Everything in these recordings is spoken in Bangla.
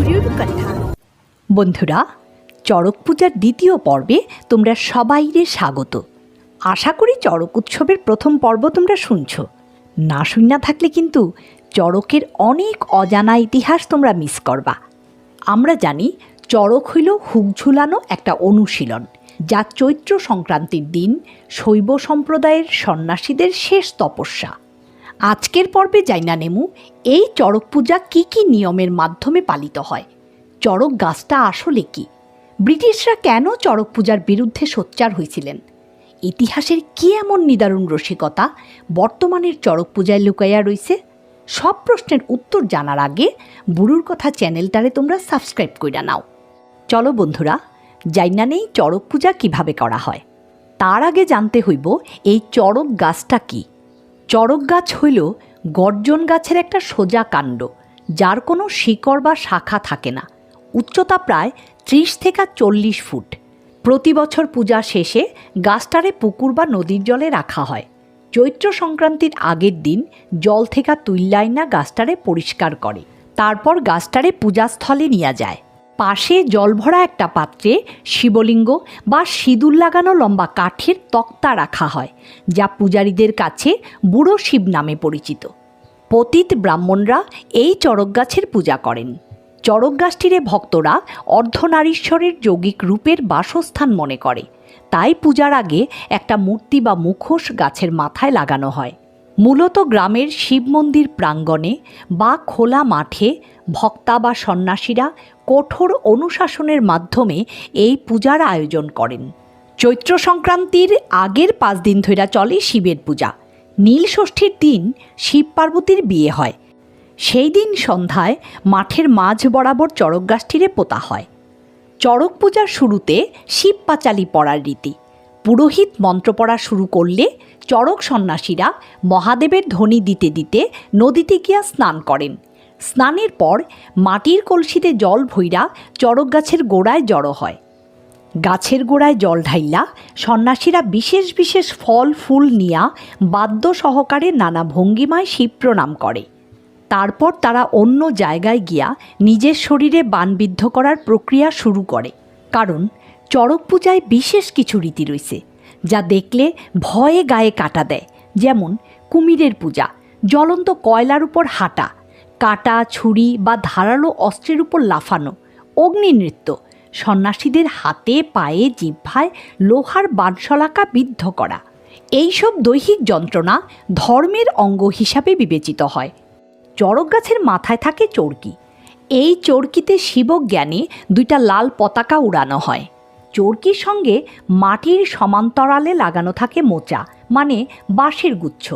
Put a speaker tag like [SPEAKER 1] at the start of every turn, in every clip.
[SPEAKER 1] গুরুর কথা।
[SPEAKER 2] বন্ধুরা, চড়ক পূজার দ্বিতীয় পর্বে তোমরা সবাইরে স্বাগত। আশা করি চড়ক উৎসবের প্রথম পর্ব তোমরা শুনছ। না শুন না থাকলে কিন্তু চড়কের অনেক অজানা ইতিহাস তোমরা মিস করবা। আমরা জানি চড়ক হইল হুক ঝুলানো একটা অনুশীলন, যা চৈত্র সংক্রান্তির দিন শৈব সম্প্রদায়ের সন্ন্যাসীদের শেষ তপস্যা। আজকের পর্বে জাইনা নেমু, এই চড়ক পূজা কী কী নিয়মের মাধ্যমে পালিত হয়? চড়ক গাছটা আসলে কি? ব্রিটিশরা কেন চড়ক পূজার বিরুদ্ধে সোচ্চার হয়েছিলেন? ইতিহাসের কি এমন নিদারুণ রসিকতা বর্তমানের চড়ক পূজায় লুকাইয়া রইছে? সব প্রশ্নের উত্তর জানার আগে বুড়ুর কথা চ্যানেলটারে তোমরা সাবস্ক্রাইব কইরা নাও। চলো বন্ধুরা জাইনা নেই চড়ক পূজা কীভাবে করা হয়? তার আগে জানতে হইব, এই চড়ক গাছটা কি? চড়ক গাছ হইল গর্জন গাছের একটা সোজা কাণ্ড, যার কোনো শিকড় বা শাখা থাকে না। উচ্চতা প্রায় ত্রিশ থেকে চল্লিশ ফুট। প্রতি বছর পূজা শেষে গাছটারে পুকুর বা নদীর জলে রাখা হয়। চৈত্র সংক্রান্তির আগের দিন জল থেকে তুইল্লাইনা গাছটারে পরিষ্কার করে। তারপর গাছটারে পূজাস্থলে নিয়ে যায়। পাশে জল ভরা একটা পাত্রে শিবলিঙ্গ বা সিঁদুর লাগানো লম্বা কাঠের তক্তা রাখা হয়, যা পূজারীদের কাছে বুড়ো শিব নামে পরিচিত। পতিত ব্রাহ্মণরা এই চড়ক গাছের পূজা করেন। চড়ক গাছটিরে ভক্তরা অর্ধনারীশ্বরের যৌগিক রূপের বাসস্থান মনে করে। তাই পূজার আগে একটা মূর্তি বা মুখোশ গাছের মাথায় লাগানো হয়। মূলত গ্রামের শিব মন্দির প্রাঙ্গণে বা খোলা মাঠে ভক্তা বা সন্ন্যাসীরা কঠোর অনুশাসনের মাধ্যমে এই পূজার আয়োজন করেন। চৈত্র সংক্রান্তির আগের পাঁচ দিন ধরে চলে শিবের পূজা। নীল ষষ্ঠীর দিন শিব পার্বতীর বিয়ে হয়। সেই দিন সন্ধ্যায় মাঠের মাঝ বরাবর চড়ক গাছটিরে পোতা হয়। চড়ক পূজার শুরুতে শিব পাঁচালি পড়ার রীতি। পুরোহিত মন্ত্র পড়া শুরু করলে চড়ক সন্ন্যাসীরা মহাদেবের ধ্বনি দিতে দিতে নদীতে গিয়া স্নান করেন। স্নানের পর মাটির কলসিতে জল ভৈরা চড়ক গাছের গোড়ায় জড়ো হয়। গাছের গোড়ায় জল ঢাইলা সন্ন্যাসীরা বিশেষ বিশেষ ফল, ফুল নিয়া বাদ্য সহকারে নানা ভঙ্গিমায় শিব প্রণাম করে। তারপর তারা অন্য জায়গায় গিয়া নিজের শরীরে বানবিদ্ধ করার প্রক্রিয়া শুরু করে। কারণ চড়ক পূজায় বিশেষ কিছু রীতি রয়েছে, যা দেখলে ভয়ে গায়ে কাটা দেয়, যেমন কুমিরের পূজা, জ্বলন্ত কয়লার উপর হাঁটা, কাটা, ছুরি বা ধারালো অস্ত্রের উপর লাফানো, অগ্নি নৃত্য, সন্ন্যাসীদের হাতে, পায়ে, জিহ্বায় লোহার বানশলাকা বিদ্ধ করা। এইসব দৈহিক যন্ত্রণা ধর্মের অঙ্গ হিসাবে বিবেচিত হয়। চড়ক গাছের মাথায় থাকে চরকি। এই চরকিতে শিবজ্ঞানে দুইটা লাল পতাকা উড়ানো হয়। চরকির সঙ্গে মাটির সমান্তরালে লাগানো থাকে মোচা মানে বাঁশের গুচ্ছ।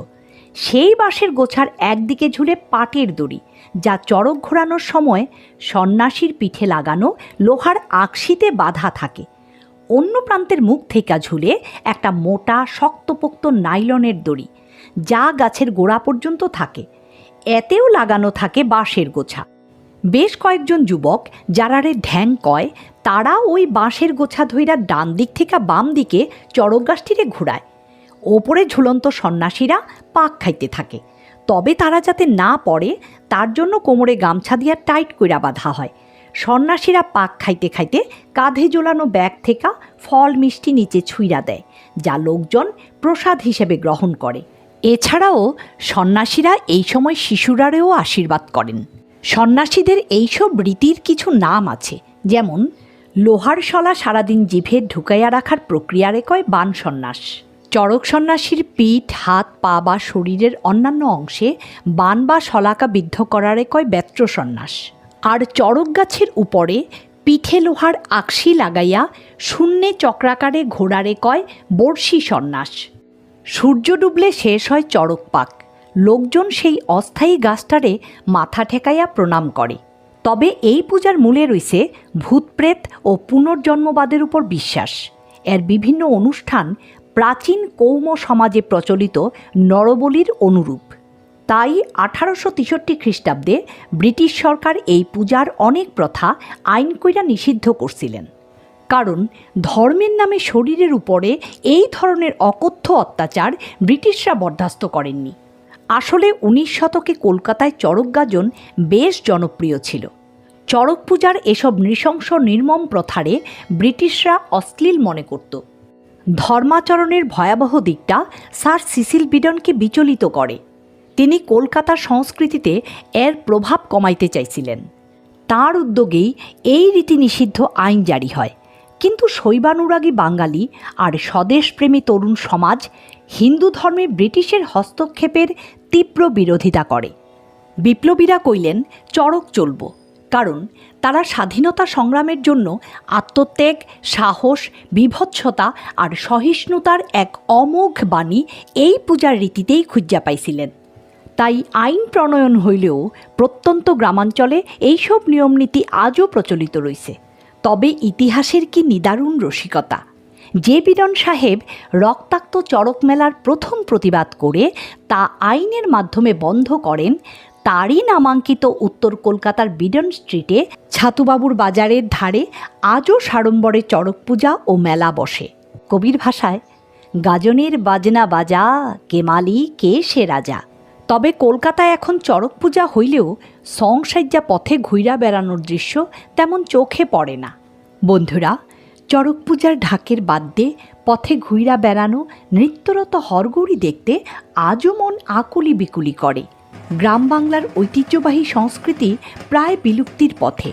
[SPEAKER 2] সেই বাঁশের গোছার একদিকে ঝুলে পাটের দড়ি, যা চড়ক ঘোরানোর সময় সন্ন্যাসীর পিঠে লাগানো লোহার আকশিতে বাধা থাকে। অন্য প্রান্তের মুখ থেকে ঝুলে একটা মোটা, শক্তপোক্ত নাইলনের দড়ি, যা গাছের গোড়া পর্যন্ত থাকে। এতেও লাগানো থাকে বাঁশের গোছা। বেশ কয়েকজন যুবক যারারে ঢ্যাং কয় তারা ওই বাঁশের গোছা ধইরা ডান দিক থেকে বাম দিকে চড়ক গাছটিরে ঘুরায়। ওপরে ঝুলন্ত সন্ন্যাসীরা পাক খাইতে থাকে। তবে তারা যাতে না পড়ে, তার জন্য কোমরে গামছা দিয়া টাইট কইরা বাঁধা হয়। সন্ন্যাসীরা পাক খাইতে খাইতে কাঁধে ঝোলানো ব্যাগ থেকে ফল মিষ্টি নিচে ছুঁইরা দেয়, যা লোকজন প্রসাদ হিসেবে গ্রহণ করে। এছাড়াও সন্ন্যাসীরা এই সময় শিশুরারেও আশীর্বাদ করেন। সন্ন্যাসীদের এইসব রীতির কিছু নাম আছে, যেমন, লোহার শলা সারাদিন জিভে ঢুকাইয়া রাখার প্রক্রিয়ারে কয় বান সন্ন্যাস। চড়ক সন্ন্যাসীর পিঠ, হাত, পা বা শরীরের অন্যান্য অংশে বান বা শলাকা বিদ্ধ করারে কয় ব্যত্র সন্ন্যাস। আর চড়ক গাছের উপরে পিঠে লোহার আকশি লাগাইয়া শূন্যে চক্রাকারে ঘোড়ারে কয় বর্ষি সন্ন্যাস। সূর্য ডুবলে শেষ হয় চড়ক পাক। লোকজন সেই অস্থায়ী গাছটারে মাথা ঠেকাইয়া প্রণাম করে। তবে এই পূজার মূলে রয়েছে ভূতপ্রেত ও পুনর্জন্মবাদের উপর বিশ্বাস। এর বিভিন্ন অনুষ্ঠান প্রাচীন কৌম সমাজে প্রচলিত নরবলির অনুরূপ। তাই আঠারোশো তেষট্টি খ্রিস্টাব্দে ব্রিটিশ সরকার এই পূজার অনেক প্রথা আইন কইরা নিষিদ্ধ করছিলেন। কারণ ধর্মের নামে শরীরের উপরে এই ধরনের অকথ্য অত্যাচার ব্রিটিশরা বরদাস্ত করেননি। আসলে উনিশ শতকে কলকাতায় চড়ক গাজন বেশ জনপ্রিয় ছিল। চড়ক পূজার এসব নৃশংস নির্মম প্রথারে ব্রিটিশরা অশ্লীল মনে করত। ধর্মাচরণের ভয়াবহ দিকটা স্যার সিসিল বিডনকে বিচলিত করে। তিনি কলকাতার সংস্কৃতিতে এর প্রভাব কমাইতে চাইছিলেন। তার উদ্যোগেই এই রীতি নিষিদ্ধ আইন জারি হয়। কিন্তু শৈবানুরাগী বাঙালি আর স্বদেশপ্রেমী তরুণ সমাজ হিন্দু ধর্মে ব্রিটিশের হস্তক্ষেপের তীব্র বিরোধিতা করে। বিপ্লবীরা কইলেন, চড়ক চলব। কারণ তারা স্বাধীনতা সংগ্রামের জন্য আত্মত্যাগ, সাহস, বিভৎসতা আর সহিষ্ণুতার এক অমোঘ বাণী এই পূজার রীতিতেই খুঁজা পাইছিলেন। তাই আইন প্রণয়ন হইলেও প্রত্যন্ত গ্রামাঞ্চলে এইসব নিয়মনীতি আজও প্রচলিত রয়েছে তবে ইতিহাসের কি নিদারুণ রসিকতা? যে বিডন সাহেব রক্তাক্ত চড়ক মেলার প্রথম প্রতিবাদ করে তা আইনের মাধ্যমে বন্ধ করেন, তারই নামাঙ্কিত উত্তর কলকাতার বিডন স্ট্রিটে ছাতুবাবুর বাজারের ধারে আজও সাড়ম্বরে চড়ক পূজা ও মেলা বসে। কবির ভাষায়, গাজনের বাজনা বাজা, কে মালি, কে সে রাজা তবে কলকাতায় এখন চড়ক পূজা হইলেও সংসাজ্জা পথে ঘুইরা বেড়ানোর দৃশ্য তেমন চোখে পড়ে না। বন্ধুরা, চড়ক পূজার ঢাকের বাদ্যে পথে ঘুইরা বেড়ানো নৃত্যরত হরগৌরী দেখতে আজও মন আকুলি বিকুলি করে। গ্রাম বাংলার ঐতিহ্যবাহী সংস্কৃতি প্রায় বিলুপ্তির পথে।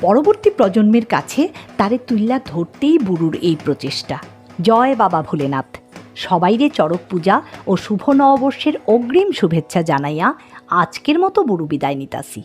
[SPEAKER 2] পরবর্তী প্রজন্মের কাছে তারে তুল্লা ধরতেই বুড়ুর এই প্রচেষ্টা। জয় বাবা ভোলেনাথ। সবাইরে চড়ক পূজা ও শুভ নববর্ষের অগ্রিম শুভেচ্ছা জানাইয়া আজকের মতো বুরু বিদায় নিতাসি